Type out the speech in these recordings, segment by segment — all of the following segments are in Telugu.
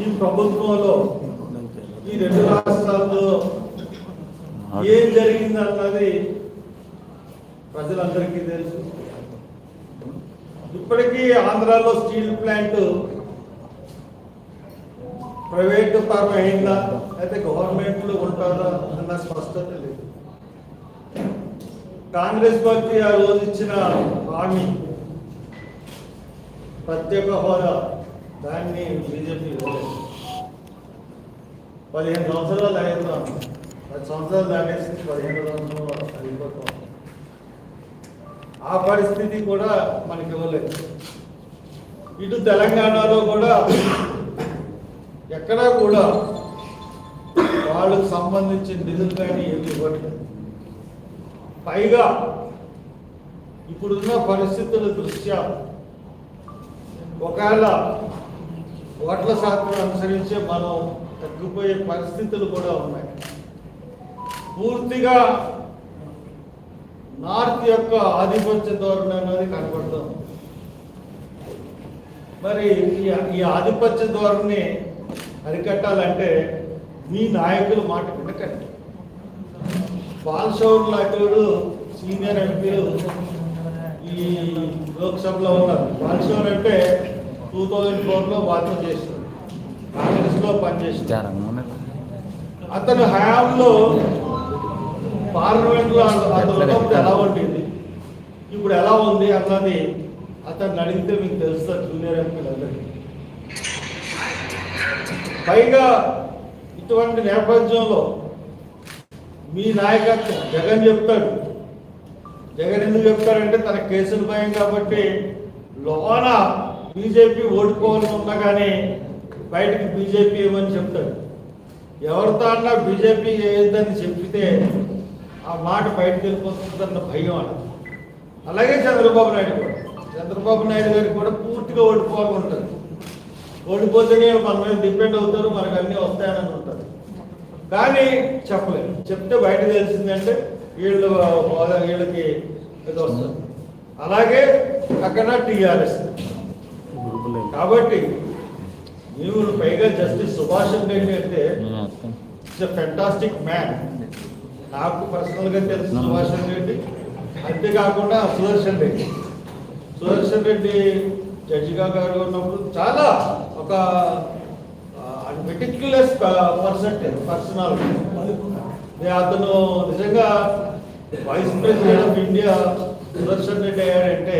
ఈ ప్రభుత్వంలో ఈ రెండు రాష్ట్రాల్లో ఏం జరిగింది అన్నది ప్రజలందరికీ తెలుసు. ఇప్పటికీ ఆంధ్రాలో స్టీల్ ప్లాంట్ ప్రైవేట్ పరం అయిందా? అయితే గవర్నమెంట్లో ఉంటారా అన్న స్పష్టత లేదు. కాంగ్రెస్ పార్టీ ఆ రోజు ఇచ్చిన హామీ ప్రత్యేక హోదా దాన్ని బీజేపీ పదిహేను సంవత్సరాలు అయిందా పది సంవత్సరాలు దాటేసి పదిహేను సంవత్సరాలు అయిపోతాం ఆ పరిస్థితి కూడా మనకి ఇవ్వలేదు. ఇటు తెలంగాణలో కూడా ఎక్కడా కూడా వాళ్ళకు సంబంధించిన నిధులు కానీ ఏమి ఇవ్వట్లేదు. పైగా ఇప్పుడున్న పరిస్థితుల దృష్ట్యా ఒకవేళ ఓట్ల శాతం అనుసరించే మనం తగ్గిపోయే పరిస్థితులు కూడా ఉన్నాయి. పూర్తిగా నార్త్ యొక్క ఆధిపత్య ధోరణి అనేది కనబడతాం. మరి ఈ- ఆధిపత్య ధోరణి అరికట్టాలంటే మీ నాయకులు మాట వినకండి. బాలశౌర్ లాంటివాడు సీనియర్ ఎంపీలు ఈ లోక్సభలో ఉన్నారు. బాలశౌర్ అంటే టూ థౌజండ్ ఫోర్లో వార్త చేశారు కాంగ్రెస్లో పనిచేశారు అతను హయాంలో పార్లమెంట్లో అతను ఎలా ఉండేది? ఇప్పుడు ఎలా ఉంది అన్నది అతన్ని అడిగితే మీకు తెలుస్తుంది జూనియర్ ఎంపీలందరికీ పైగా ఇటువంటి నేపథ్యంలో మీ నాయకత్వం జగన్ చెప్తాడు. జగన్ ఎందుకు చెప్తాడంటే తన కేసులు భయం కాబట్టి లోన బీజేపీ ఓడిపోవాలని ఉన్నా కానీ బయటకు బీజేపీ ఏమని చెప్తాడు? ఎవరితో అన్నా బీజేపీ ఏదని చెప్పితే ఆ మాట బయటకు వెళ్ళిపోతుందన్న భయం అన్న అలాగే చంద్రబాబు నాయుడు కూడా. చంద్రబాబు నాయుడు గారికి కూడా పూర్తిగా ఓడిపోవాలి ఉంటుంది ఓడిపోతేనే మన మీద డిపెండ్ అవుతారు మనకు అన్నీ వస్తాయని ఉంటారు. కానీ చెప్పలేదు. చెప్తే బయట తెలిసిందంటే వీళ్ళు హోదా వీళ్ళకి ఇది వస్తుంది. అలాగే అక్కడ టీఆర్ఎస్. కాబట్టి నీవు పైగా జస్టిస్ సుభాష్ రెడ్డి అంటే ఇట్స్ ఫెంటాస్టిక్ మ్యాన్ నాకు పర్సనల్గా తెలుసు సుభాష్ రెడ్డి అంతేకాకుండా సుదర్శన్ రెడ్డి. సుదర్శన్ రెడ్డి జడ్జిగా గారు ఉన్నప్పుడు చాలా ఒక మెటిక్యులస్ పర్సెంట్ పర్సనాలిటీ అతను నిజంగా vice president of India Sudarshan Reddy అయ్యాడంటే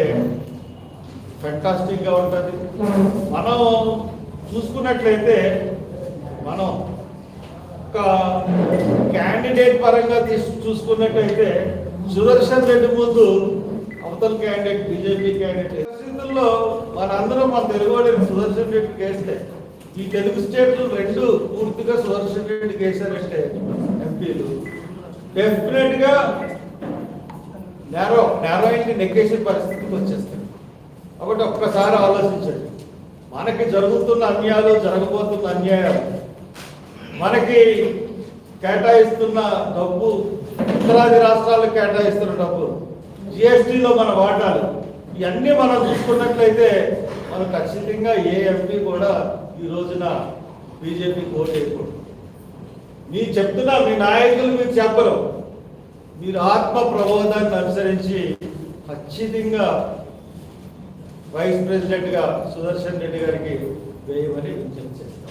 ఫెంటాస్టిక్గా ఉంటుంది. మనం చూసుకున్నట్లయితే మనం ఒక క్యాండిడేట్ పరంగా తీసు చూసుకున్నట్లయితే సుదర్శన్ రెడ్డి ముందు అవతల క్యాండిడేట్ బీజేపీ క్యాండిడేట్ పరిస్థితుల్లో మనందరం మన తెలుగు వాళ్ళని సుదర్శన్ రెడ్డి వేస్తే ఈ తెలుగు స్టేట్లు రెండు పూర్తిగా సుదర్శన్ రెడ్డి వేశారంటే ఎంపీలు. డెఫినెట్గా నేరో నేరో ఇంటి నెగ్గేసే పరిస్థితికి వచ్చేస్తాయి కాబట్టి ఒక్కసారి ఆలోచించండి. మనకి జరుగుతున్న అన్యాయాలు జరగబోతున్న అన్యాయాలు. మనకి కేటాయిస్తున్న డబ్బు ఉత్తరాది రాష్ట్రాలకు కేటాయిస్తున్న డబ్బు జిఎస్టీలో మన వాటాలు ఇవన్నీ మనం చూసుకున్నట్లయితే మనం ఖచ్చితంగా ఏ ఎంపీ కూడా ఈ రోజున బీజేపీ ఓటు వేయకూడదు మీరు చెప్తున్నా మీ నాయకులు మీరు చెప్పరు. మీరు ఆత్మ ప్రబోధాన్ని అనుసరించి ఖచ్చితంగా వైస్ ప్రెసిడెంట్గా సుదర్శన్ రెడ్డి గారికి వేయమని విజ్ఞప్తి చేస్తాం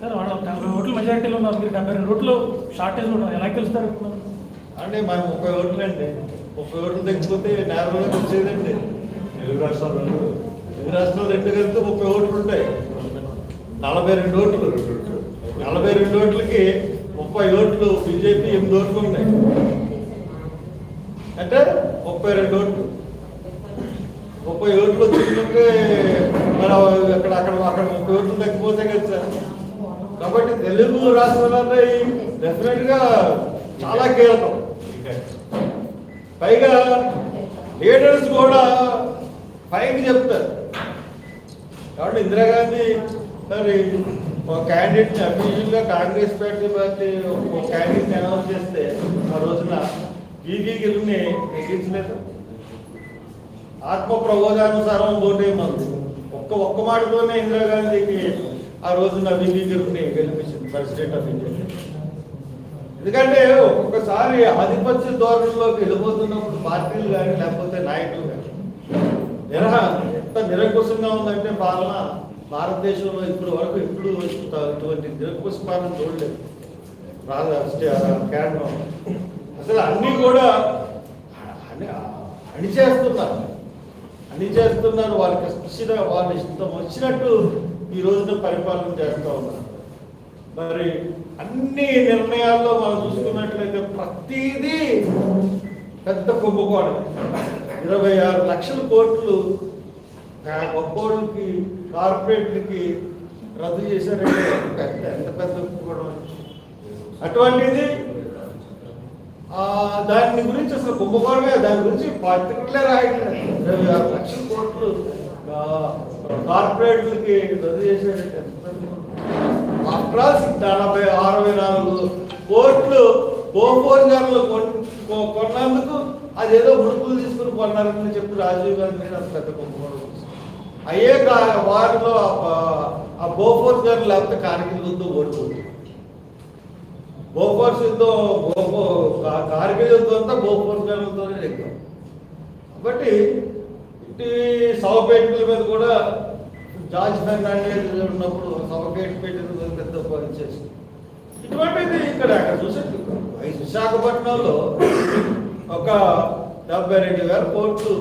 సార్ వాళ్ళు డెబ్బై ఓట్లు మెజారిటీలో ఉన్నారు. మీరు డెబ్బై రెండు ఓట్లు షార్టేజ్ ఉన్నారు. ఎలా గెలుస్తారు అంటే మన ముప్పై ఓట్లు అండి ముప్పై ఓట్లు తగ్గిపోతే నేరలో వచ్చేదండి. తెలుగు రాష్ట్రాలు తెలుగు రాష్ట్రాలు రెండు కలిపితే ముప్పై ఓట్లు ఉంటాయి. నలభై రెండు ఓట్లు. నలభై రెండు ఓట్లకి ముప్పై ఓట్లు బీజేపీ ఎనిమిది ఓట్లు ఉన్నాయి. అంటే ముప్పై రెండు ఓట్లు. ముప్పై ఓట్లు వచ్చిందంటే మరి అక్కడ అక్కడ అక్కడ ముప్పై ఓట్లు తగ్గిపోతే కదా సార్. కాబట్టి తెలుగు రాష్ట్రాలలో డెఫినెట్గా చాలా కీలకం. పైగా లీడర్స్ కూడా పైకి చెప్తారు. కాబట్టి ఇందిరాగాంధీ మరి ఒక candidate official Congress party party ఒక క్యాండిడేట్ అనౌన్స్ చేస్తే ఆ రోజున ఈగీ గెలుని నెగ్గించలేదు ఆత్మ ప్రబోధానుసారం ఓటేయమంది ఒక్క ఒక్క మాటతోనే ఇందిరాగాంధీకి ఆ రోజున వివి గెలిపించింది ప్రెసిడెంట్ ఆఫ్ ఇండియా ఎందుకంటే ఒక్కొక్కసారి ఆధిపత్య ధోరణిలోకి వెళ్ళిపోతున్నప్పుడు పార్టీలు కానీ లేకపోతే నాయకులు కానీ నిరహ ఎంత నిరంకుశంగా ఉందంటే పాలన భారతదేశంలో ఇప్పుడు వరకు ఎప్పుడు ఇటువంటి నిరంకుశ పాలన చూడలేదు. రాజా కేంద్రం. అసలు అన్నీ కూడా అన్ని- చేస్తున్నారు వారికి వాళ్ళకి ఇచ్చిన వాళ్ళ ఇష్టం వచ్చినట్టు ఈ రోజున పరిపాలన చేస్తూ ఉన్నారు. మరి అన్ని నిర్ణయాల్లో మనం చూసుకున్నట్లయితే ప్రతిదీ పెద్ద కుంభకోణం ఇరవై ఆరు లక్షల కోట్లు ఒక్కోళ్ళకి కార్పొరేట్లకి రద్దు చేశారంటే పెద్ద ఎంత పెద్ద కుంభకోణం అటువంటిది దాని గురించి అసలు కుంభకోణమే దాని గురించి పత్రికలే రాయట్లేదు ఇరవై ఆరు లక్షల కోట్లు కార్పొరేట్లకి రద్దు చేసేటట్టు ఆఫ్టర్ ఆల్ నలభై అరవై నాలుగు కోట్లు గోపోజారులు కొన్నందుకు అదేదో ముడుపులు తీసుకుని కొన్నారని చెప్పి రాజీవ్ గాంధీ అంత పెద్ద కుంభకోణం అయ్యే కా- వారిలో ఆ- ఆ లేకపోతే కార్గిల్ ఓడిపోతుంది. బోఫోర్స్ యుద్ధం బోఫో కార్గిల్ యుద్ధం అంతా బోఫోర్స్ గారితోనే యుద్ధం కాబట్టి ఇటు సవపేటల మీద కూడా జార్జ్ ఫెర్నాండేజ్ ఉన్నప్పుడు సవపేట మీద పెద్ద పనిచేసి ఇటువంటిది ఇక్కడ అక్కడ చూసే విశాఖపట్నంలో ఒక డెబ్బై రెండు వేల కోట్లు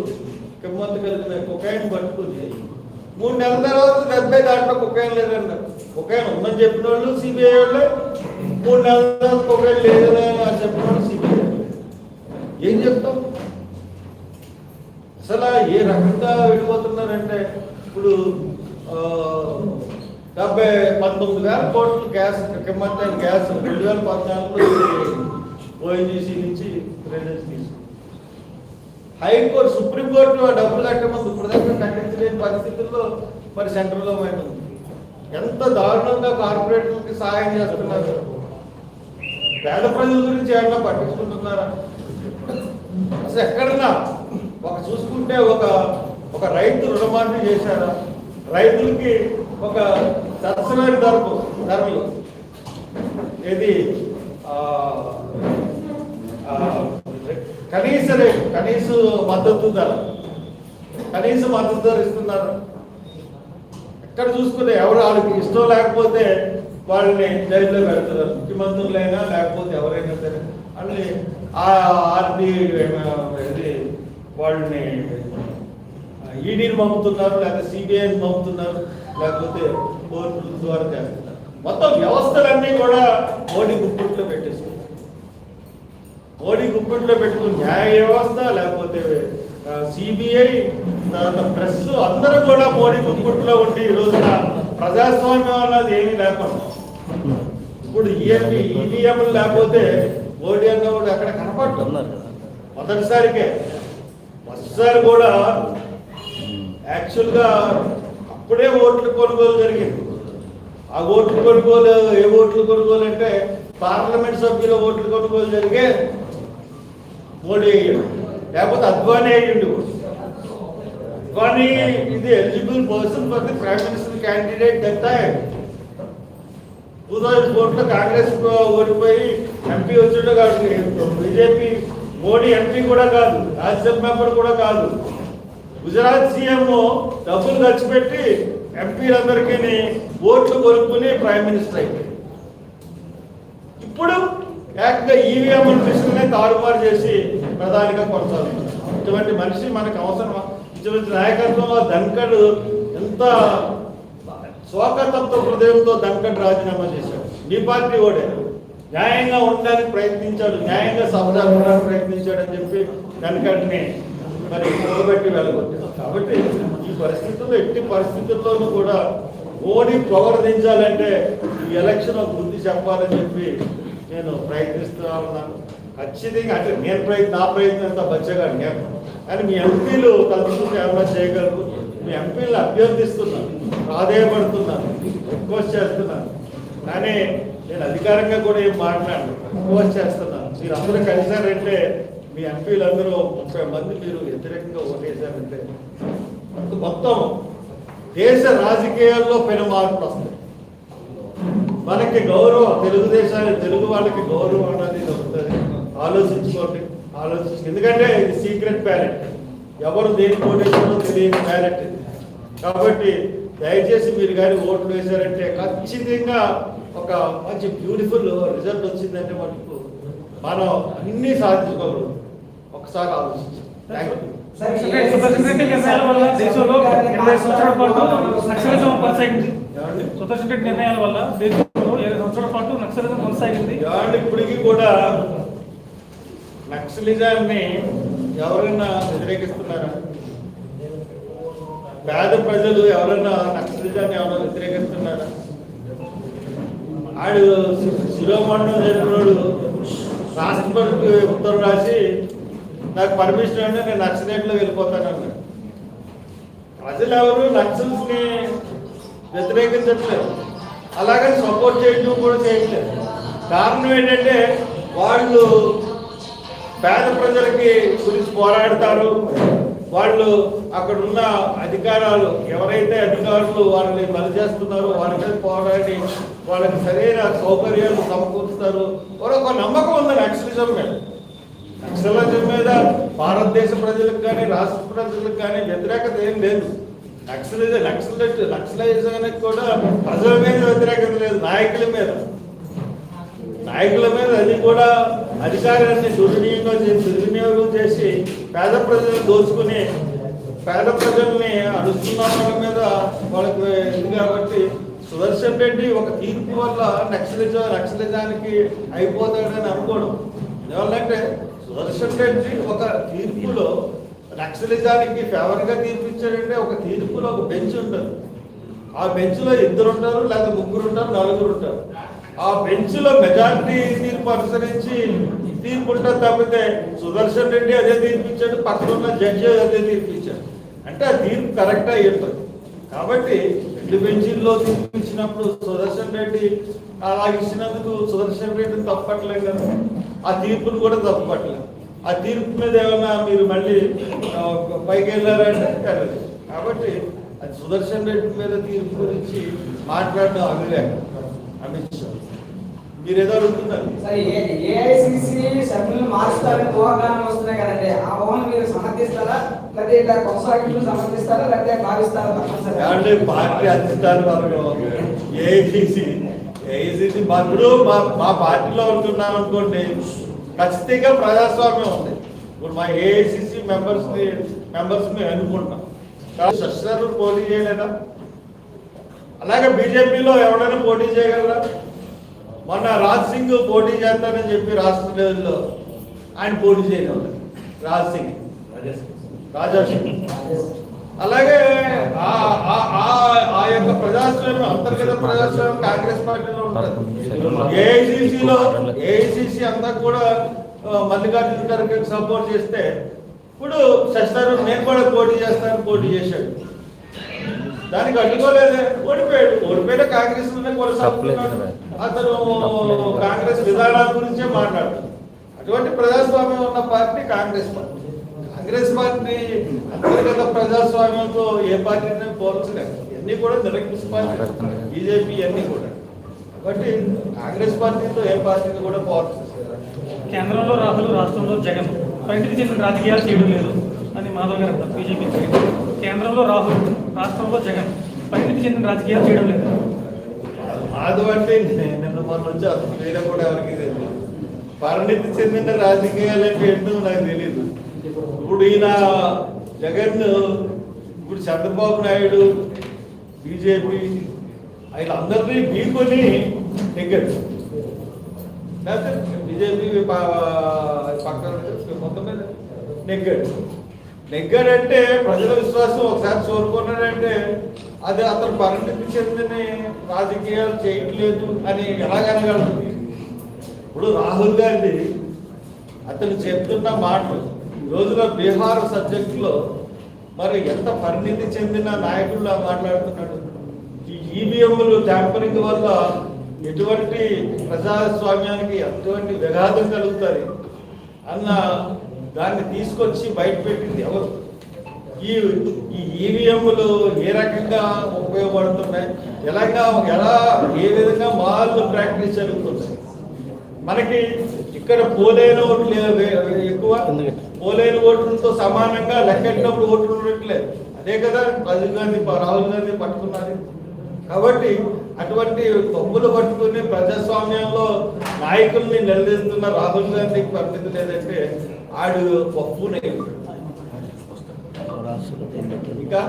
కిమ్మత్తు కలిగిన కుకాయిన్ పట్టుకుని మూడు నెలల తర్వాత డెబ్బై దాంట్లో కుకాయిన్ లేదన్నారు. కుకాయిన్ ఉందని చెప్పిన వాళ్ళు సిబిఐ వాళ్ళే మూడు నెలల ఒకవేళ కుకాయిన్ లేదని అని సిబిఐ ఏం చెప్తాం? అసలు ఏ రకంగా వెళ్ళిపోతున్నారంటే ఇప్పుడు డెబ్బై పంతొమ్మిది వేల కోట్లు గ్యాస్ కిమ్మత్తైన గ్యాస్ రెండు వేల పద్నాలుగులో ఓఎన్జీసీ నుంచి రెండేసి తీసుకుంది. హైకోర్టు సుప్రీంకోర్టు ఆ డబ్బులు కట్టమంది ఇప్పుడు దాకా కట్టించలేని పరిస్థితుల్లో మరి సెంట్రల్ గవర్నమెంట్ ఉంది. ఎంత దారుణంగా కార్పొరేట్లకి సహాయం చేస్తున్నారు. పేద ప్రజల గురించి ఎట్లా పట్టించుకుంటున్నారా? అసలు ఎక్కడన్నా ఒక చూసుకుంటే ఒక ఒక రైతు రుణమాఫీ చేశారా? రైతులకి ఒక సరసమైన ధరకు ధరలు. ఏది? కనీస రేటు కనీస మద్దతు ధర. కనీస మద్దతు ధర ఇస్తున్నారు? ఎక్కడ చూసుకునే ఎవరు వాళ్ళకి ఇష్టం లేకపోతే వాళ్ళని జైల్లో పెడుతున్నారు ముఖ్యమంత్రులైనా లేకపోతే ఎవరైనా సరే. వాళ్ళని ఆ ఆర్డి ఇది వాళ్ళని ఈడీని పంపుతున్నారు లేకపోతే సిబిఐని పంపుతున్నారు లేకపోతే కోర్టుల ద్వారా చేస్తున్నారు. మొత్తం వ్యవస్థలన్నీ కూడా మోడీ గుప్పిట్లో పెట్టేసుకున్నారు మోడీ గుప్పిట్లో పెట్టుకుని న్యాయ వ్యవస్థ లేకపోతే సిబిఐ తర్వాత ప్రెస్ అందరూ కూడా మోడీ గుప్పిట్లో ఉండి ఈ రోజున ప్రజాస్వామ్యం అన్నది ఏమీ లేకుండా ఇప్పుడు ఈఎంపీ ఈవీఎం లేకపోతే మోడీ అన్నవాడు అక్కడ కనపడుతున్నారు మొదటిసారికే. మొదటిసారి కూడా యాక్చువల్గా అప్పుడే ఓట్లు కొనుగోలు జరిగింది. ఆ ఓట్లు కొనుగోలు ఏ ఓట్లు కొనుగోలు అంటే పార్లమెంట్ సభ్యుల ఓట్లు కొనుగోలు జరిగే మోడీ అయ్యాడు లేకపోతే అద్వానీ అయ్యిండు అద్వానీ ఇది eligible person for the prime minister candidate that time two thousand ఫోర్లో కాంగ్రెస్ ఓడిపోయి ఎంపీ వచ్చిండో కాదు బీజేపీ మోడీ ఎంపీ కూడా కాదు రాజ్యసభ మెంబర్ కూడా కాదు. గుజరాత్ సీఎం డబ్బులు ఖర్చు పెట్టి ఎంపీలందరికీ ఓట్లు కొనుక్కుని ప్రైమ్ మినిస్టర్ అయిపోయింది ఇప్పుడు ఏకంగా ఈవీఎం మిషన్నే తారుమారు చేసి ప్రధానిగా కొనసాగుతుంది ఇటువంటి మనిషి మనకు అవసరం ఇటువంటి నాయకత్వంలో ధన్కడ్ ఎంత స్వాగతంతో హృదయంతో ధన్కడ్ రాజీనామా చేశాడు. నీ పార్టీ ఓడే. న్యాయంగా ఉండడానికి ప్రయత్నించాడు. న్యాయంగా సభగా ఉండడానికి ప్రయత్నించాడు అని చెప్పి ధన్కడ్ని మరి కూడబెట్టి వెళ్ళగొట్టాడు. కాబట్టి ఈ పరిస్థితుల్లో ఎట్టి పరిస్థితుల్లోనూ కూడా మోడీ ప్రవర్తించాలంటే ఈ ఎలక్షన్ ఒక బుద్ధి చెప్పాలని చెప్పి నేను ప్రయత్నిస్తూ ఉన్నాను. ఖచ్చితంగా అంటే నేను ప్రయత్నం నా ప్రయత్నం అంతా బచ్చగా నేను. కానీ మీ ఎంపీలు తలుచుకుంటే ఏమైనా చేయగలరు? మీ ఎంపీలు అభ్యర్థిస్తున్నాను ప్రాధేయపడుతున్నాను రిక్వెస్ట్ చేస్తున్నాను కానీ నేను అధికారంగా కూడా ఏం మాట్లాడను. రిక్వెస్ట్ చేస్తున్నాను మీరు అందరూ కలిశారంటే మీ ఎంపీలు అందరూ ముప్పై మంది మీరు వ్యతిరేకంగా ఓటేశారంటే మొత్తం దేశ రాజకీయాల్లో పెను మార్పులు వస్తాయి. మనకి గౌరవం తెలుగుదేశాలు తెలుగు వాళ్ళకి గౌరవం అనేది దొరుకుతుంది. ఆలోచించుకోండి. ఆలోచించు ఎందుకంటే ఇది సీక్రెట్ బ్యాలెట్. ఎవరు దేని ఓటేసారో తెలియని బ్యాలెట్ ఇది. కాబట్టి దయచేసి మీరు కానీ ఓట్లు వేశారంటే ఖచ్చితంగా ఒక మంచి బ్యూటిఫుల్ రిజల్ట్ వచ్చిందంటే మటుకు మనం అన్నీ సాధించుకోగలం ఒకసారి ఆలోచించాం థ్యాంక్ యూ నిర్ణయాల వల్ల దేశంలో ఇరవై సంవత్సరాల పాటు నక్సలిజం కొనసాగింది ఏమండి? సుదర్శన్ రెడ్డి నిర్ణయాల వల్ల దేశంలో ఇరవై సంవత్సరాల పాటు నక్సలిజం కొనసాగింది వాళ్ళు ఇప్పటికీ కూడా నక్సలిజాన్ని ఎవరైనా వ్యతిరేకిస్తున్నారా పేద ప్రజలు ఎవరన్నా నక్సలిజాన్ని ఎవరైనా వ్యతిరేకిస్తున్నారా? ఆడు శిరోమండం జరిగినోడు రాష్ట్రపతికి ఉత్తరం రాసి నాకు పర్మిషన్ అంటే నేను నక్సలైట్లో వెళ్ళిపోతానన్నాడు. ప్రజలు ఎవరు నక్సల్స్ని వ్యతిరేకించట్లేదు. అలాగే సపోర్ట్ చేయడం కూడా చేయట్లేదు. కారణం ఏంటంటే వాళ్ళు పేద ప్రజలకి గురించి పోరాడతారు. వాళ్ళు అక్కడ ఉన్న అధికారాలు ఎవరైతే అధికారులు వాళ్ళని బలి చేస్తున్నారో వాళ్ళ మీద పోరాడి వాళ్ళకి సరైన సౌకర్యాలు సమకూరుస్తారు. ఒక నమ్మకం ఉంది నక్సలిజం మీద. నక్సలిజం మీద భారతదేశ ప్రజలకు కానీ రాష్ట్ర ప్రజలకు కానీ వ్యతిరేకత ఏం లేదు. నక్సలిజం నక్సలైట్ నక్సలైజానికి కూడా ప్రజల మీద వ్యతిరేకత లేదు నాయకుల మీద. నాయకుల మీద అది కూడా అధికారాన్ని దుర్వినియోగం చేసి దుర్వినియోగం చేసి పేద ప్రజలను దోచుకుని పేద ప్రజల్ని అడుస్తున్న వాళ్ళ మీద వాళ్ళకి ఇది కాబట్టి సుదర్శన్ రెడ్డి ఒక తీర్పు వల్ల నక్సలిజం నక్సలిజానికి అయిపోతాడని అనుకోవడం. ఎందువల్లంటే సుదర్శన్ రెడ్డి ఒక తీర్పులో నక్సలిజానికి ఫేవర్గా తీర్పు ఇచ్చాడంటే ఒక తీర్పులో ఒక బెంచ్ ఉంటుంది. ఆ బెంచ్లో ఇద్దరు ఉంటారు లేదా ముగ్గురు ఉంటారు నలుగురు ఉంటారు ఆ బెంచ్లో మెజారిటీ తీర్పు అనుసరించి తీర్పు ఉంటుంది తప్పితే సుదర్శన్ రెడ్డి అదే తీర్పించాడు పక్కన ఉన్న జడ్జి అదే తీర్పించాడు అంటే ఆ తీర్పు కరెక్ట్ అయి ఉంటుంది. కాబట్టి రెండు బెంచీల్లో తీర్పించినప్పుడు సుదర్శన్ రెడ్డి అలా ఇచ్చినందుకు సుదర్శన్ రెడ్డిని తప్పట్లేదు కదా. ఆ తీర్పును కూడా తప్పట్లేదు. ఆ తీర్పు మీద ఏమైనా మీరు మళ్ళీ పైకి వెళ్ళారంటే కలదు కాబట్టి అది సుదర్శన్ రెడ్డి మీద తీర్పు గురించి మాట్లాడడం అవిలేక అమిత్ షా. మీరు ఏదో అడుగుతున్నారు సరే ఏఐసిసి సభ్యులను మార్చుతారని ఊహాగానం వస్తున్నాయి కదండి. ఆ ఊహను మీరు సమర్థిస్తారా? లేకపోతే ఇట్లా కొనసాగింపు సమర్థిస్తారా? లేకపోతే భావిస్తారా తప్పనిసరిగా? ఏమంటే పార్టీ అధిష్టాన వర్గం ఏఐసిసి ఏఐసిసి ఇప్పుడు మా మా పార్టీలో ఉంటున్నాం అనుకోండి ఖచ్చితంగా ప్రజాస్వామ్యం ఉంది. ఇప్పుడు మా ఏఐసిసి మెంబర్స్ మెంబర్స్ మేము కాబట్టి శశిధర్ పోటీ చేయలేదా? అలాగే బీజేపీలో ఎవరైనా పోటీ చేయగలరా? మొన్న రాజ్ సింగ్ పోటీ చేస్తానని చెప్పి రాష్ట్ర లెవెల్లో ఆయన పోటీ చేయగలరు రాజ్ సింగ్. రాజా సింగ్. అలాగే ఆ- ఆ- యొక్క ప్రజాస్వామ్యం అంతర్గత ప్రజాస్వామ్యం కాంగ్రెస్ పార్టీలో ఉంటుంది. ఏఐసిసిలో ఏఐసిసి అంతా కూడా మల్లికార్జున ఖర్గే సపోర్ట్ చేస్తే ఇప్పుడు శశిధరన్ నేను కూడా పోటీ చేస్తాను పోటీ చేశాడు. దానికి అడ్డుకోలేదే. ఓడిపోయాడు. ఓడిపోయిన కాంగ్రెస్ అతను కాంగ్రెస్ విధానాల గురించే మాట్లాడుతాడు అటువంటి ప్రజాస్వామ్యం ఉన్న party Congress party. Congress party అంతర్గత ప్రజాస్వామ్యంతో ఏ పార్టీని పోల్చలేదు ఇవన్నీ కూడా నిరంకుశ పార్టీ. బీజేపీ అన్ని కూడా. కాబట్టి కాంగ్రెస్ పార్టీతో ఏ పార్టీని కూడా పోల్చలేదు కేంద్రంలో రాహుల్ రాష్ట్రంలో జగన్. బయటకు చెందిన రాజకీయాలు చేయడం లేదు అని మాధవ్ గారు బీజేపీ కేంద్రంలో రాహుల్ రాష్ట్రంలో జగన్. పరిమితి చెందిన రాజకీయాలు చేయడం లేదు. మాధవ్ అంటే నిన్న మొన్న వచ్చి వేరే కూడా ఎవరికి తెలియదు పరిణితి చెందిన రాజకీయాలు అంటే ఏంటో నాకు తెలియదు ఇప్పుడు ఈయన జగన్ ఇప్పుడు చంద్రబాబు నాయుడు బీజేపీ ఆయన బీకొని నెగ్గాడు లేకపోతే బీజేపీ పక్కన మొత్తం మీద నెగ్గాడు నెగ్గాడంటే ప్రజల విశ్వాసం ఒకసారి కోరుకున్నాడంటే అది అతను పరిణితి చెందిన రాజకీయాలు చేయట్లేదు అని ఎలాగనగలదు ఇప్పుడు రాహుల్ గాంధీ అతను చెప్తున్న మాటలు ఈ రోజున బీహార్ సబ్జెక్టులో మరి ఎంత పరిణితి చెందిన నాయకుల్లా మాట్లాడుతున్నాడు. ఈ ఈవీఎంలు ట్యాంపరింగ్ వల్ల ఎటువంటి ప్రజాస్వామ్యానికి ఎటువంటి విఘాతం కలుగుతుంది అన్న దాన్ని తీసుకొచ్చి బయట పెట్టింది ఎవరు? ఈ ఈ ఈవీఎంలు ఏ రకంగా ఉపయోగపడుతున్నాయి? ఎలాగా ఎలా ఏ విధంగా మాల్ ప్రాక్టీస్ జరుగుతుంది మనకి ఇక్కడ పోలేని ఓట్లు ఎక్కువ. పోలేని ఓట్లతో సమానంగా లెక్కెట్టినప్పుడు ఓట్లు ఉండట్లేదు. అదే కదా రాజీవ్ గాంధీ రాహుల్ గాంధీ పట్టుకున్నది. కాబట్టి అటువంటి తప్పులు పట్టుకుని ప్రజాస్వామ్యంలో నాయకుల్ని నిలదీస్తున్న రాహుల్ గాంధీకి పరిస్థితి లేదంటే ఆడు పప్పునే ఇంకా?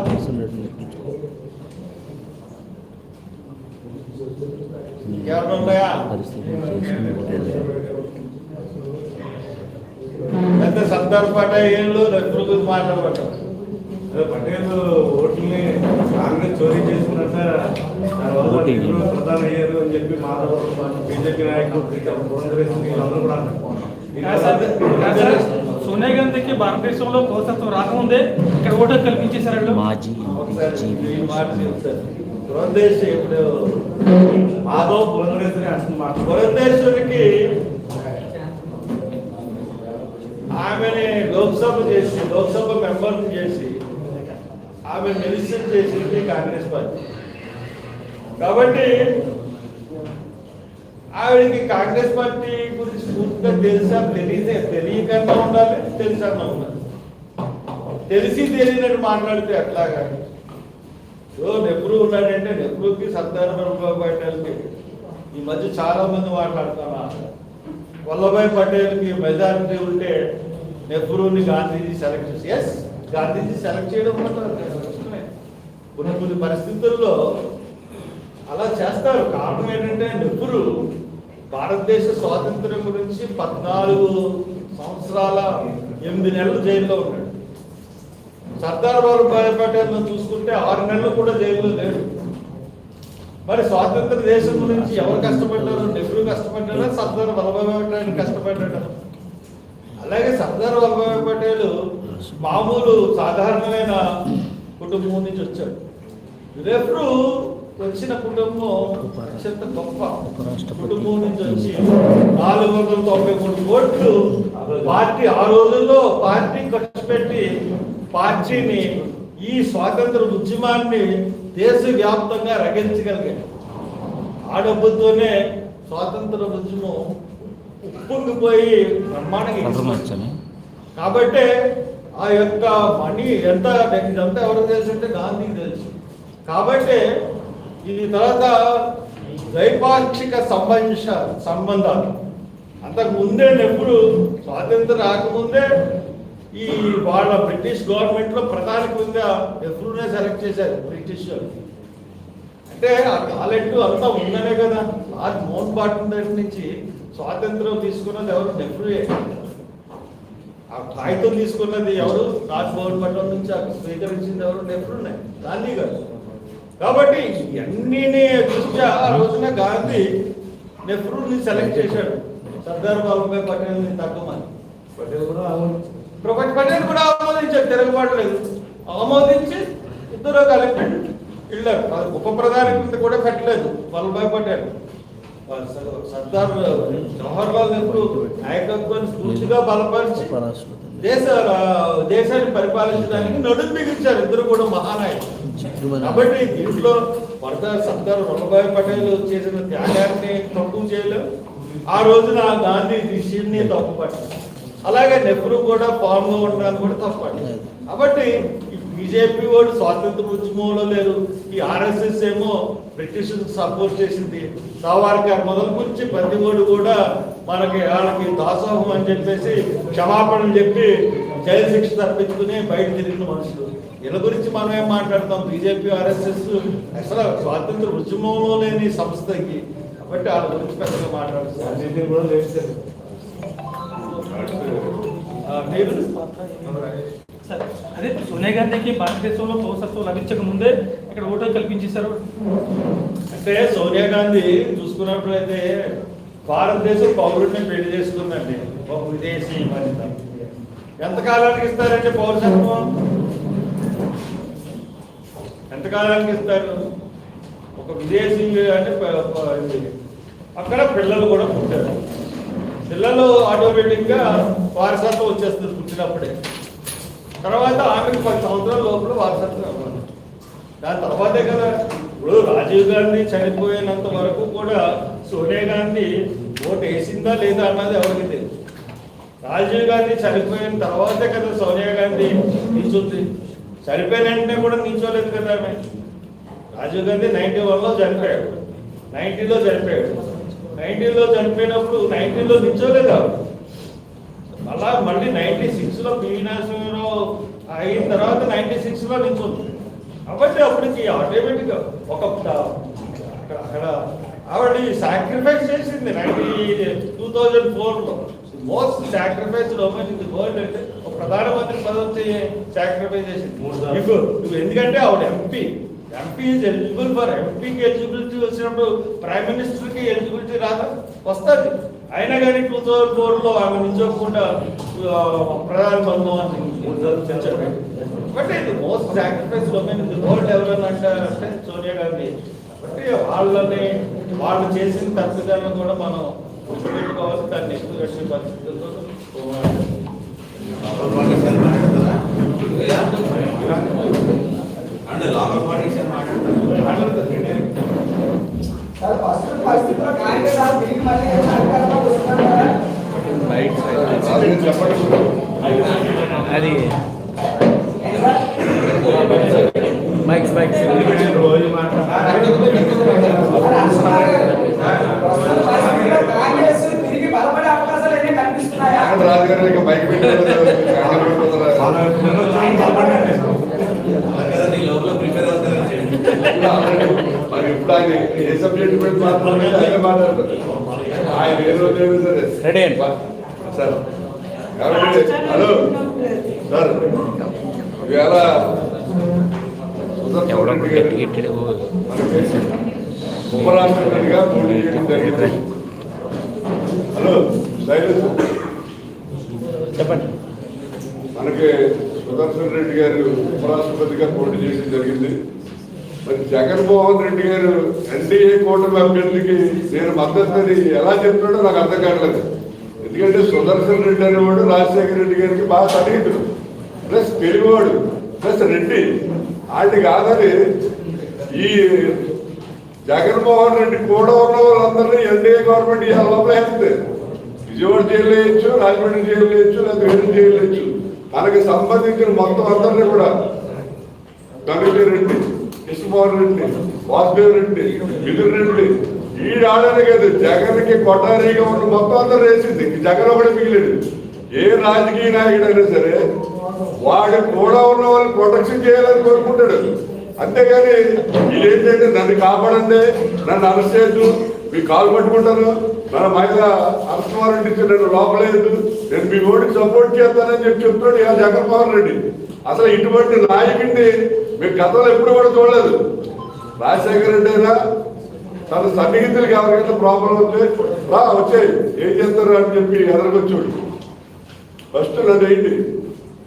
ఎవరు ఉన్నాయా? పెద్ద సర్దార్ పటేళ్ళు నెహ్రూ గురించి మాట్లాడబడ్డారు అదే పటేల్ ఓట్లని కాంగ్రెస్ చోరీ చేసుకున్నట్ట ప్రధాని అయ్యారు అని చెప్పి మాధవ్ బీజేపీ నాయకులు కాంగ్రెస్ వీళ్ళందరూ కూడా అంటారు. సోనియా గాంధీకి భారతదేశంలో పౌరసత్వం రాకముందే ఇక్కడ ఓటు కల్పించేశారు. మాజీ బృహదేశ్ ఇప్పుడు మాధవ్ పురంధరేశ్వరి అంటున్నమాట బృహదేశ్వరికి ఆమెని లోక్సభ చేసి లోక్సభ మెంబర్ చేసి ఆమె మినిస్టర్ చేసింది కాంగ్రెస్ పార్టీ. కాబట్టి ఆవిడకి కాంగ్రెస్ పార్టీ గురించి పూర్తిగా తెలుసా? తెలియదే తెలియకన్నా ఉండాలి తెలుసా ఉండాలి. తెలిసి తెలియనట్టు మాట్లాడితే ఎట్లాగా? ఓ నెహ్రూ ఉన్నాడంటే నెహ్రూకి సర్దార్ వల్లభాయ్ పటేల్కి. ఈ మధ్య చాలా మంది మాట్లాడుతున్నారు వల్లభాయ్ పటేల్కి మెజారిటీ ఉంటే నెహ్రూని గాంధీజీ సెలెక్ట్ చేసి ఎస్ గాంధీజీ సెలెక్ట్ చేయడం కూడా కొన్ని కొన్ని పరిస్థితుల్లో అలా చేస్తారు. కారణం ఏంటంటే నెహ్రూ భారతదేశ స్వాతంత్రం గురించి పద్నాలుగు సంవత్సరాల ఎనిమిది నెలలు జైల్లో ఉన్నాడు. సర్దార్ వల్లభాయ్ పటేల్ చూసుకుంటే ఆరు నెలలు కూడా జైల్లో లేడు. మరి స్వాతంత్ర దేశం గురించి ఎవరు కష్టపడ్డారు? నెహ్రూ కష్టపడ్డారా సర్దార్ వల్లభాయ్ పటేల్ కష్టపడ్డాడు? అలాగే సర్దార్ వల్లభాయ్ పటేల్ మామూలు సాధారణమైన కుటుంబం నుంచి వచ్చాడు. నెహ్రూ వచ్చిన కుటుంబం అత్యంత గొప్ప కుటుంబం నుంచి వచ్చి నాలుగు వందల తొంభై మూడు కోట్లు పార్టీ ఆ రోజుల్లో పార్టీ ఖర్చు పెట్టి పార్టీని ఈ స్వాతంత్ర ఉద్యమాన్ని దేశవ్యాప్తంగా రగించగలిగాడు ఆ డబ్బుతోనే స్వాతంత్ర ఉద్యమం ఉప్పొంగిపోయి బ్రహ్మాండంగా. కాబట్టి ఆ యొక్క మనీ ఎంత ఇదంతా ఎవరికి తెలుసు అంటే గాంధీకి తెలుసు. కాబట్టి ఇది తర్వాత ద్వైపాక్షిక సంబంధ సంబంధాలు. అంతకు ముందే నెప్పుడు స్వాతంత్రం రాకముందే ఈ వాళ్ళ బ్రిటిష్ గవర్నమెంట్లో ప్రధాని కింద నెహ్రూనే సెలెక్ట్ చేశారు బ్రిటిష్ వాళ్ళు. అంటే ఆ టాలెంట్ అంతా ఉందనే కదా. లార్డ్ మోహన్ బాటన్ దగ్గర నుంచి స్వాతంత్రం తీసుకున్నది ఎవరు? నెహ్రూయే ఆ కాగితం తీసుకున్నది ఎవరు? రాజ్ భవన్ నుంచి స్వీకరించింది ఎవరు? నెహ్రూనే గాంధీ గారు. కాబట్టి ఇవన్నీ దృష్ట్యా ఆ రోజున గాంధీ నెహ్రూని సెలెక్ట్ చేశాడు. సర్దార్ వల్లభాయ్ పటేల్ని తగ్గమని. పటేల్ కూడా ఆమోదించారు ప్రపంచ పటేల్ కూడా ఆమోదించారు తిరగబడలేదు ఆమోదించి ఇద్దరు కలిపి వెళ్ళారు. ఉప ప్రధాని కింద కూడా పెట్టలేదు. వల్లభాయ్ పటేల్. సర్- సర్దార్ జవహర్లాల్ నెహ్రూ నాయకత్వాన్ని పూర్తిగా బలపరిచి దేశ దేశాన్ని పరిపాలించడానికి నడుం బిగించారు ఇద్దరు కూడా మహానాయకులు. కాబట్టి దీంట్లో వరద సర్దార్ వల్లభాయ్ పటేల్ చేసిన త్యాగాన్ని తక్కువ చేయలేం ఆ రోజున గాంధీ విషయాన్ని తప్పుపట్టారు అలాగే నెహ్రూ కూడా ఫామ్లో ఉండడానికి కూడా తప్పట్టారు కాబట్టి బీజేపీ వాడు స్వాతంత్ర ఉద్యమంలో లేరు ఈ ఆర్ఎస్ఎస్ ఏమో బ్రిటిష్ సపోర్ట్ చేసింది. సావార్కర్ మొదలు గురించి ప్రతి ఓడు కూడా మనకి వాళ్ళకి దాసోహం అని చెప్పేసి క్షమాపణలు చెప్పి జైలు శిక్ష తప్పించుకుని బయట తిరిగిన మనుషులు. వీళ్ళ గురించి మనం ఏం మాట్లాడతాం? బీజేపీ ఆర్ఎస్ఎస్ అసలు స్వాతంత్ర ఉద్యమంలో లేని సంస్థకి. కాబట్టి వాళ్ళ గురించి పెద్దగా మాట్లాడుతారు రాజనీతి కూడా లేదు మీరు? అదే సోనియా గాంధీకి భారతదేశంలో పౌరసత్వం లభించక ముందే ఇక్కడ ఓటో కల్పించేశారు. అంటే సోనియా గాంధీ అయితే భారతదేశం పౌరుడిని పెళ్ళి చేసుకుందండి. ఒక విదేశీ వనిత. ఎంతకాలానికి ఇస్తారంటే పౌరసత్వం? ఎంతకాలానికి ఇస్తారు? ఒక విదేశీ అంటే అక్కడ పిల్లలు కూడా పుట్టారు. పిల్లలు ఆటోమేటిక్గా వారసత్వం వచ్చేస్తుంది పుట్టినప్పుడే. తర్వాత ఆమెకు పది సంవత్సరాల లోపల వారసత్వం ఇవ్వాలి దాని తర్వాతే కదా ఇప్పుడు రాజీవ్ గాంధీ చనిపోయినంత వరకు కూడా సోనియా గాంధీ ఓటు వేసిందా లేదా అన్నది ఎవరికి తెలియదు. రాజీవ్ గాంధీ చనిపోయిన తర్వాతే కదా సోనియా గాంధీ నిల్చుంది. చనిపోయిన వెంటనే కూడా నిల్చోలేదు కదా ఆమె. రాజీవ్ గాంధీ నైన్టీ వన్లో చనిపోయాడు. నైన్టీలో చనిపోయాడు. నైన్టీలో చనిపోయినప్పుడు నైన్టీలో నిల్చోలేదు ఆవిడ. మళ్ళా మళ్ళీ నైన్టీ సిక్స్లో పివి నరసింహరావు అయిన తర్వాత నైన్టీ సిక్స్లో నిల్చుంది కాబట్టి అప్పటికి ఆటోమేటిక్గా ఒక అక్కడ అక్కడ ఆవిడ సాక్రిఫైస్ చేసింది. నైన్టీ టూ థౌజండ్ ఫోర్లో most sacrifice women in the world అంటే ఒక ప్రధానమంత్రి పదవి సాక్రిఫైస్ చేసింది. నువ్వు ఎందుకంటే ఆవిడ MP MP is eligible for ఎంపీకి ఎలిజిబిలిటీ వచ్చినప్పుడు ప్రైమ్ మినిస్టర్కి ఎలిజిబిలిటీ రాదా? వస్తుంది. అయినా కానీ టూ థౌజండ్ ఫోర్లో ఆమె నిల్చోకుండా ఆ, ప్రధానమంత్రి అని చర్చ బట్ ఇది most sacrifice women in the world ఎవరన్నా అంటారంటే సోనియా గాంధీ. వాళ్ళని వాళ్ళు చేసిన తప్పిదాలను కూడా మనం గుర్తుపెట్టుకోవాలి. దాన్ని ఎక్కువ వచ్చే పరిస్థితుల్లో. అంటే మాట్లాడతారు పరిస్థితుల్లో కాంగ్రెస్ సార్ తిరిగి మళ్ళీ అధికారంలోకి వస్తున్నారు కదా అది మైక్స్ మైక్స్ రాజుగారికి బైక్ మరి ఇప్పుడు ఆయన ఏ సబ్జెక్ట్ ఆయన ఏ రోజు సరే అండి. సార్ కాబట్టి హలో. సార్ ఇవాళ ఉపరాష్ట్రపతిగా పోటీ చేయడం జరిగింది. హలో చెప్పండి. మనకి సుదర్శన్ రెడ్డి గారు ఉపరాష్ట్రపతిగా పోటీ చేయడం జరిగింది. మరి జగన్మోహన్ రెడ్డి గారు ఎన్డీఏ కూటమి అభ్యర్థికి నేను మద్దతుని ఎలా చెప్తున్నాడో నాకు అర్థం కావట్లేదు. ఎందుకంటే సుదర్శన్ రెడ్డి అనేవాడు రాజశేఖర రెడ్డి గారికి బాగా సన్నిహితుడు ప్లస్ తెలుగువాడు ప్లస్ రెడ్డి. వాటికి కాదని ఈ జగన్మోహన్ రెడ్డి కూడా ఉన్న వాళ్ళందరినీ ఎన్డీఏ గవర్నమెంట్ ఇవాళ విజయవాడ జైలు వేయచ్చు రాజమండ్రి జైలు వేయచ్చు లేదా వేరే జైలు వేయచ్చు. తనకి సంబంధించిన మొత్తం అందరినీ కూడా గణేష్ రెడ్డి కృష్ణమోహన్ రెడ్డి వాసుదేవ్ రెడ్డి మిథున్ రెడ్డి వీడు ఆడనే కాదు జగన్కి కొట్టారీగా ఉన్న మొత్తం అందరూ వేసింది జగన్ ఒకటి మిగిలేదు ఏ రాజకీయ నాయకుడైనా సరే వాడు కూడా ఉన్న వాళ్ళు ప్రొటెక్షన్ చేయాలని కోరుకుంటాడు. అంతేగాని వీళ్ళేంటంటే నన్ను కాపాడండి నన్ను అరెస్ట్ చేయొద్దు మీ కాలు పట్టుకుంటారు మన మహిళ అరెస్ట్ వారెంట్ ఇచ్చి నన్ను లోపలేదు నేను మీ ఓడికి సపోర్ట్ చేస్తానని చెప్పి చెప్తున్నాడు ఇలా జగన్మోహన్ రెడ్డి. అసలు ఇటువంటి నాయకుడిని మీ గతంలో ఎప్పుడు కూడా చూడలేదు. రాజశేఖర రెడ్డి అయినా తన సన్నిహితులకి ఎవరికైతే ప్రాబ్లం వస్తే రా వచ్చాయి. ఏం చేస్తారు అని చెప్పి ఎదరకొచ్చాడు ఫస్ట్ నన్ను ఏంటి?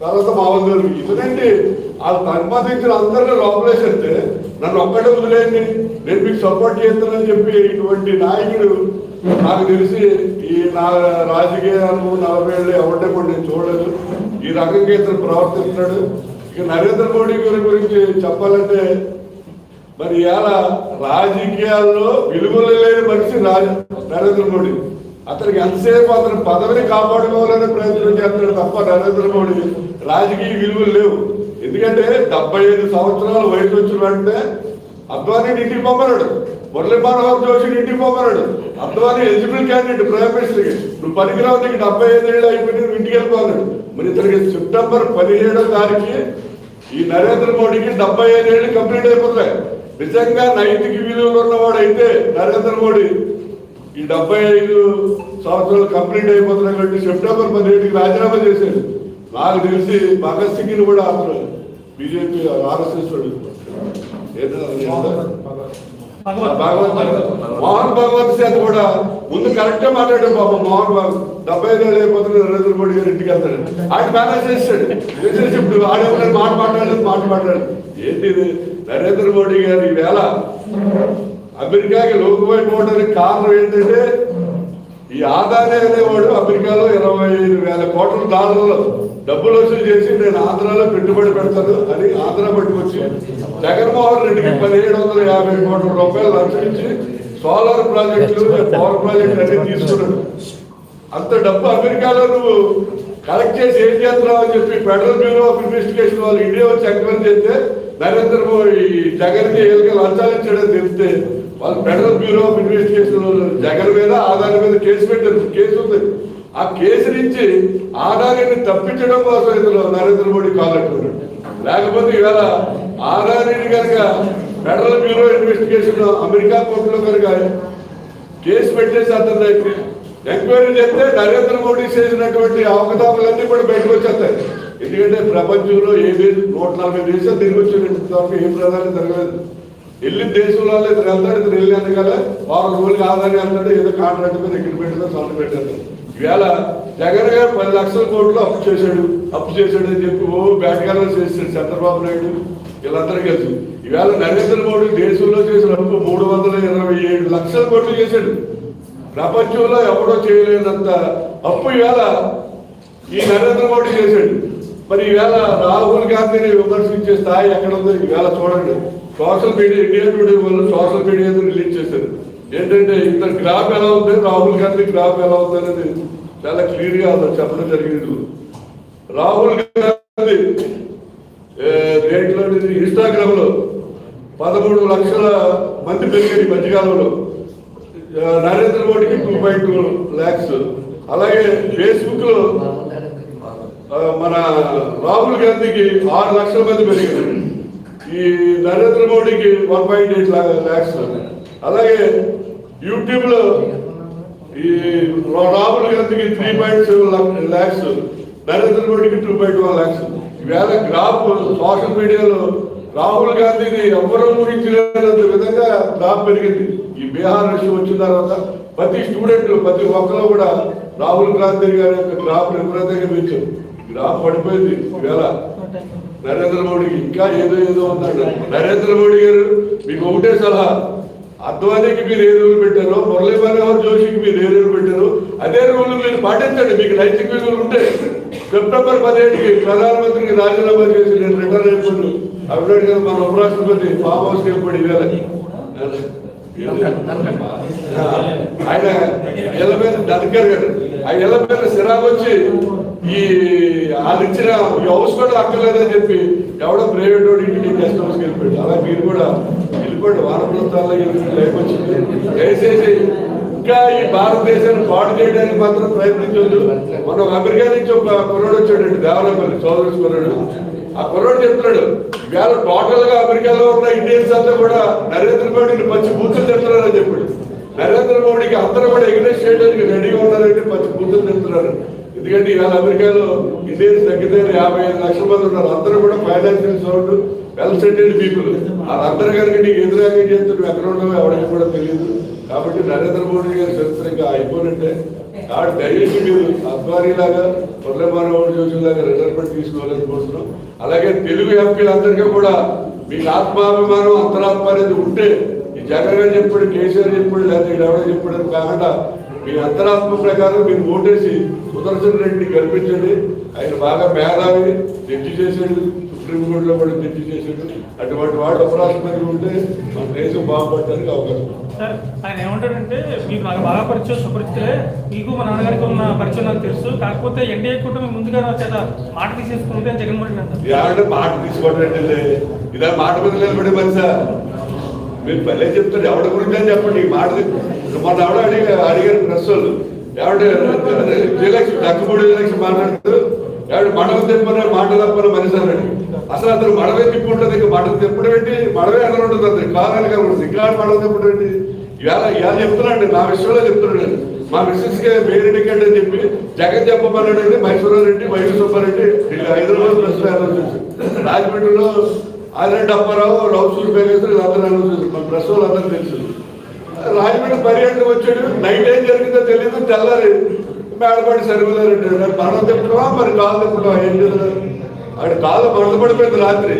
తర్వాత మా వాళ్ళు ఇతనండి. వాళ్ళు అనుమతించిన అందరినీ లోపలేసేస్తే నన్ను ఒక్కడే వదిలేయండి. నేను మీకు సపోర్ట్ చేస్తానని చెప్పి ఇటువంటి నాయకుడు నాకు తెలిసి ఈ నా రాజకీయ అనుభవం నలభై ఏళ్ళు ఎవరినే కూడా నేను చూడలేదు. ఈ రకంగా ఇతను ప్రవర్తిస్తున్నాడు. ఇక నరేంద్ర మోడీ గారి గురించి చెప్పాలంటే మరి ఇలా రాజకీయాల్లో విలువలు లేని మనిషి రాజ నరేంద్ర మోడీ. అతనికి ఎంతసేపు అతని పదవిని కాపాడుకోవాలనే ప్రయత్నం చేస్తున్నాడు తప్ప నరేంద్ర మోడీ రాజకీయ విలువలు లేవు. ఎందుకంటే డెబ్బై ఐదు సంవత్సరాలు వయసు వచ్చిన వెంటనే అద్వానీ ఇంటికి పంపన్నాడు మురళీ మనోహర్ జోషి ఇంటికి పంపన్నాడు అద్వానీ ఎలిజిబుల్ క్యాండిడేట్ ప్రైమ్ మినిస్టర్కి నువ్వు పనికిరావు నీకు డెబ్బై ఐదు ఏళ్ళు అయిపోయి నువ్వు ఇంటికి వెళ్ళిపోన్నాడు మరి ఇతనికి సెప్టెంబర్ పదిహేడో తారీఖు ఈ నరేంద్ర మోడీకి డెబ్బై ఐదు ఏళ్ళు కంప్లీట్ అయిపోతాయి. నిజంగా నైతిక విలువలు ఉన్నవాడైతే అయితే నరేంద్ర మోడీ ఈ డెబ్బై ఐదు సంవత్సరాలు కంప్లీట్ అయిపోతున్నటువంటి సెప్టెంబర్ పదిహేడుకి రాజీనామా చేశాడు. నాకు తెలిసి భగత్ సింగ్ కూడా అసలు బీజేపీ ఆర్ఎస్ఎస్ మోహన్ భగవత్ సేత కూడా ముందు కరెక్ట్ మాట్లాడాడు బాబు మోహన్ భగవత్ డెబ్బై ఐదు అయిపోతుంది నరేంద్ర మోడీ గారు ఇంటికి వెళ్తాడు. ఆయన మేనేజ్ చేస్తాడు. చేసేసి ఇప్పుడు ఆడే మాట మాట్లాడలేదు మాట మాట్లాడలేదు ఏంటి ఇది నరేంద్ర మోడీ గారు ఈవేళ అమెరికాకి లోకుపోయిపోవడానికి కారణం ఏంటంటే ఈ ఆదాని అనేవాడు అమెరికాలో ఇరవై ఐదు వేల కోట్ల డాలర్లు డబ్బులు వసూలు చేసి నేను ఆంధ్రాలో పెట్టుబడి పెడతాను అని ఆంధ్ర పట్టుకొచ్చి జగన్మోహన్ రెడ్డికి పదిహేడు వందల యాభై కోట్ల రూపాయలు లంచం సోలార్ ప్రాజెక్టులు పవర్ ప్రాజెక్టులు అన్ని తీసుకున్నాడు. అంత డబ్బు అమెరికాలో నువ్వు కలెక్ట్ చేసి ఏం చేస్తున్నావు అని చెప్పి ఫెడరల్ బ్యూరో ఆఫ్ ఇన్వెస్టిగేషన్ వాళ్ళు ఇండియా వచ్చి ఎంక్వైరీ చేస్తే నరేంద్ర మోడీ జగన్కి ఏళ్ళకి లంచాలు ఇచ్చాడని తెలిస్తే వాళ్ళు ఫెడరల్ బ్యూరో ఆఫ్ ఇన్వెస్టిగేషన్ వాళ్ళు జగన్ మీద ఆధార్ మీద కేసు పెట్టారు. కేసు ఉంది. ఆ కేసు నుంచి ఆధారాన్ని తప్పించడం కోసం ఇందులో నరేంద్ర మోడీ కాలట్టున్నాడు లేకపోతే ఇవాళ ఆధారాన్ని కనుక ఫెడరల్ బ్యూరో ఇన్వెస్టిగేషన్ అమెరికా కోర్టులో కనుక కేసు పెట్టేసి అతను ఎంక్వైరీ చేస్తే నరేంద్ర మోడీ చేసినటువంటి అవకతవకలన్నీ కూడా బయటకు వచ్చేస్తాయి. ఎందుకంటే ప్రపంచంలో ఏ నూట నలభై దేశాలు తిరిగి వచ్చినట్టు ఏం ప్రధాని జరగలేదు. వెళ్ళిన దేశంలో ఇతను వెళ్తాడు ఇతను వెళ్ళాను కదా. వారం రోజులు ఆదాయం వెళ్తాడు ఏదో కాంట్రాక్ట్ మీద ఎక్కడ పెట్టారో సొంత పెట్టారు ఈవేళ జగన్ గారు పది లక్షల కోట్లు అప్పు చేశాడు. అప్పు చేశాడు అని చెప్పి ఓ బ్యాటగాలో చేశాడు చంద్రబాబు నాయుడు. వీళ్ళందరూ కలిసి ఈవేళ నరేంద్ర మోడీ దేశంలో చేసిన అప్పు మూడు వందల ఇరవై ఏడు లక్షల కోట్లు చేశాడు. ప్రపంచంలో ఎవడో చేయలేనంత అప్పు ఈవేళ ఈ నరేంద్ర మోడీ చేశాడు. మరి ఈవేళ రాహుల్ గాంధీని విమర్శించే స్థాయి ఎక్కడ ఉందో ఈవేళ చూడండి. సోషల్ మీడియా ఇండియా టుడే వాళ్ళు సోషల్ మీడియా రిలీజ్ చేశారు. ఏంటంటే ఇంత గ్రాఫ్ ఎలా ఉంది? రాహుల్ గాంధీ గ్రాఫ్ ఎలా ఉంది అనేది చాలా క్లియర్గా చెప్పడం జరిగింది. రాహుల్ గాంధీ ఏ, దేంట్లో ఇన్స్టాగ్రామ్లో పదమూడు లక్షల మంది పెరిగారు ఈ మధ్యకాలంలో. నరేంద్ర మోడీకి టూ పాయింట్ టూ ల్యాక్స్ అలాగే ఫేస్బుక్లో మన రాహుల్ గాంధీకి ఆరు లక్షల మంది పెరిగారు. ఈ నరేంద్ర మోడీకి వన్ పాయింట్ ఎయిట్ ల్యాక్స్ అలాగే యూట్యూబ్లో ఈ రాహుల్ గాంధీకి three point seven lakhs Narendra మోడీకి టూ పాయింట్ వన్ ల్యాక్స్ ఈవేళ గ్రాఫ్ సోషల్ మీడియాలో రాహుల్ గాంధీని ఎవరు ఊహించలేనంత విధంగా గ్రాఫ్ పెరిగింది. ఈ బీహార్ నుంచి వచ్చిన తర్వాత ప్రతి స్టూడెంట్ ప్రతి ఒక్కరు కూడా రాహుల్ గాంధీ గారి యొక్క గ్రాఫ్ విపరీతంగా పెంచారు గ్రాఫ్ పడిపోయింది ఈవేళ. నరేంద్ర మోడీకి ఇంకా ఏదో ఏదో ఉందంట. నరేంద్ర మోడీ గారు మీకు ఒకటే సలహా అద్వానీకి మీరు ఏ రూల్ పెట్టారో మురళీ మనోహర్ జోషికి మీరు ఏ రూల్ పెట్టారో అదే రూల్ మీరు పాటించండి. మీకు నైతిక విలువలు ఉంటే సెప్టెంబర్ పదిహేడుకి ప్రధానమంత్రికి రాజీనామా చేసి నేను రిటర్న్ అయిపోయాను. అప్పుడు మన ఉపరాష్ట్రపతి ఫామ్ హౌస్కి వెళ్ళిపోయి వేళ ఆయన ఎల్లమైన ధనకర్ గారు ఆ ఎల్లమైన సిరాకు వచ్చి ఈ వాళ్ళు ఈ హౌస్ కూడా అక్కర్లేదని చెప్పి ఎవడో ప్రైవేట్ వాడు ఇంటికి గెస్ట్ హౌస్కి వెళ్ళిపోయాడు. అలా మీరు కూడా వెళ్ళిపోండి. వానప్రస్థాల్లో లైఫ్ వచ్చింది. దయచేసి ఇంకా ఈ భారతదేశాన్ని పాడు చేయడానికి మాత్రం ప్రయత్నించొద్దు. మనం అమెరికా నుంచి ఒక కుర్రాడు వచ్చాడండి దేవరాపల్లి చౌదరి కుర్రాడు. ఆ కుర్రాడు చెప్తున్నాడు ఇవాళ టోటల్గా అమెరికాలో ఉన్న ఇండియన్స్ అంతా కూడా నరేంద్ర మోడీని పచ్చి బూతులు చెప్తున్నారని చెప్పాడు. నరేంద్ర మోడీకి అందరూ కూడా ఎగ్నెస్ట్ చేయడానికి రెడీగా ఉన్నారంటే పచ్చి బూతులు చెప్తున్నారు ఎందుకంటే ఇవాళ అమెరికాలో ఇండియన్స్ తగ్గితే యాభై ఐదు లక్షల మంది ఉన్నారు. అందరూ కూడా financial sound well settled people వాళ్ళందరూ కనుక నీకు ఎదురుగా చేస్తున్నారు ఎక్కడ ఉన్నావో ఎవరికి కూడా తెలియదు. కాబట్టి నరేంద్ర మోడీ గారి చరిత్ర ఇంకా అయిపోయినట్టే. కాబట్టి దయచేసి మీరు అద్వానీ లాగా రిటైర్మెంట్ తీసుకోవాలని కోరుతున్నాం. అలాగే తెలుగు ఎంపీలందరికీ కూడా మీకు ఆత్మాభిమానం అంతరాత్మ అనేది ఉంటే ఈ జగన్ గారు చెప్పాడు కేసీఆర్ చెప్పాడు లేదా ఎవరో చెప్పాడు అని కాకుండా మీ అంతరాత్మ ప్రకారం మీరు ఓటేసి సుదర్శన్ రెడ్డిని కల్పించండి ఆయన బాగా మేధావి జడ్జి చేశాడు. సుప్రీంకోర్టులో కూడా జడ్జి చేశాడు అటువంటి వాడు ఉపరాష్ట్రపతి ఉంటే మన దేశం బాగుపడడానికి అవకాశం. సార్ ఆయన ఏమంటాడంటే మీకు నాకు బాగా పరిచయం సుపరిచితులే. మీకు మా నాన్నగారికి ఉన్న పరిచయం నాకు తెలుసు. కాకపోతే ఎన్డీఏ కూటమి ముందుగా చేత మాట తీసేసుకుంటే అని జగన్మోహన్ రెడ్డి మాట తీసుకోవట్లేదు ఇదా మాట మీద నిలబడే మనిషా మీరు భలే చెప్తారు ఎవరి గురించి అని చెప్పండి. ఈ మాట మన ఎవడ అడిగి అడిగారు వాళ్ళు ఎవడ రిలక్షన్ దక్కబడి రిలక్షన్ మాట్లాడుతూ ఎవడు మడవ తెప్పని మాట తప్పని మనిషి అన్నాడు అసలు అతను మడవే తిప్పి ఉంటుంది ఇంకా మడవ తిప్పడం ఏంటి మడవే అసలు ఉంటుంది అతను. కారణంగా ఉంటుంది. ఇంకా మడవ తిప్పడం ఏంటి ఇవాళ ఇవాళ చెప్తున్నాడు నా విషయంలో చెప్తున్నాడు మా మిస్సెస్కి పేరు ఎన్నికండి అని చెప్పి జగన్ చెప్పమన్నాడు మైసూరావు రెడ్డి వైవి సుబ్బారెడ్డి. వీళ్ళు హైదరాబాద్ ప్రశ్న లో రాజమండ్రిలో ఆదిరెడ్డి అప్పారావు రౌసూర్ పేరేశ్వరు వీళ్ళందరూ అనౌన్స్ మన ప్రెస్ వాళ్ళందరూ తెలుసు. రాజమండ్రి పర్యటన వచ్చాడు. నైట్ ఏం జరిగిందో తెలియదు తెల్లారి మేడపడి సరిపోలేరండి నాకు మరణం తిప్పటమా మరి కాలు తిప్పటమా ఏం చేస్తారు ఆడ కాళ్ళు మరణ పడిపోయింది రాత్రి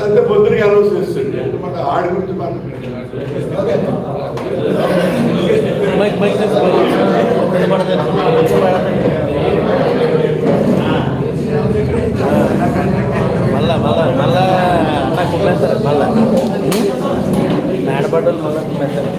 అంతే పొద్దునకి అనౌన్స్ చేస్తుంది అంటే మన ఆడి గురించి మళ్ళా మళ్ళా మళ్ళా నాకు మెత్తారు మళ్ళా మేడపడ్డలు మళ్ళా మెత్తారు